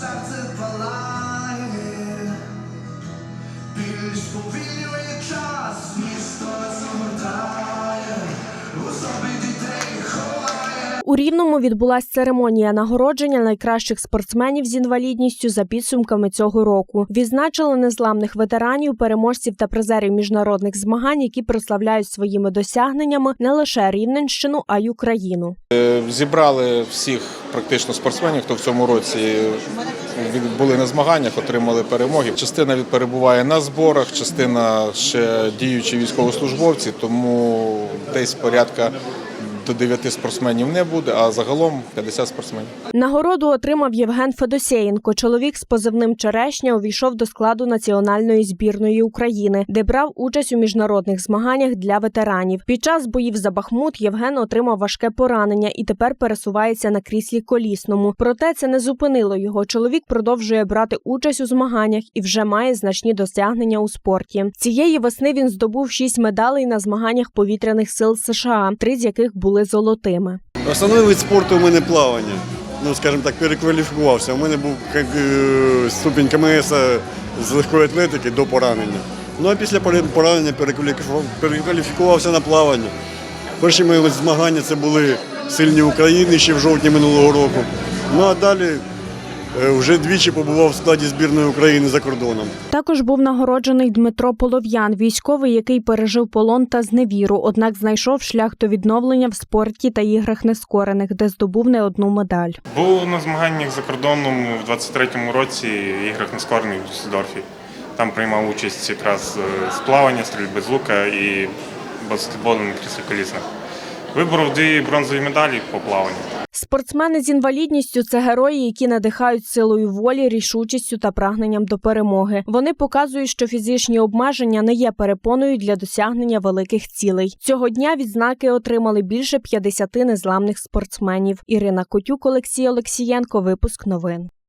серце палає, більш повільнює час, місто загортає, у У Рівному відбулася церемонія нагородження найкращих спортсменів з інвалідністю за підсумками цього року. Відзначили незламних ветеранів, переможців та призерів міжнародних змагань, які прославляють своїми досягненнями не лише Рівненщину, а й Україну. Е, Зібрали всіх практично спортсменів, хто в цьому році були на змаганнях, отримали перемоги. Частина перебуває на зборах, частина ще діючі військовослужбовці, тому десь порядка 9 спортсменів не буде, а загалом 50 спортсменів. Нагороду отримав Євген Федосєєнко. Чоловік з позивним Черешня увійшов до складу національної збірної України, де брав участь у міжнародних змаганнях для ветеранів. Під час боїв за Бахмут Євген отримав важке поранення і тепер пересувається на кріслі колісному. Проте це не зупинило його. Чоловік продовжує брати участь у змаганнях і вже має значні досягнення у спорті. Цієї весни він здобув шість медалей на змаганнях повітряних сил США, три з яких були золотими. Основний вид спорту у мене плавання. Ну, скажімо так, перекваліфікувався. У мене був як, е, ступінь КМС з легкої атлетики до поранення. Ну а після поранення перекваліфікувався на плавання. Перші мої змагання це були сильні України ще в жовтні минулого року. Ну а далі е, вже двічі побував в складі збірної України за кордоном. Також був нагороджений Дмитро Полов'ян, військовий, який пережив полон та зневіру, однак знайшов шлях до відновлення в спорті та іграх нескорених, де здобув не одну медаль. Був на змаганнях за кордоном у 23-му році іграх нескорених в Дюссельдорфі. Там приймав участь якраз е, з плавання, стрільби з лука і баскетболу на кріслі колісних. Виборов дві бронзові медалі по плаванню. Спортсмени з інвалідністю це герої, які надихають силою волі, рішучістю та прагненням до перемоги. Вони показують, що фізичні обмеження не є перепоною для досягнення великих цілей. Цього дня відзнаки отримали більше 50 незламних спортсменів. Ірина Котюк, Олексій Олексієнко. Випуск новин.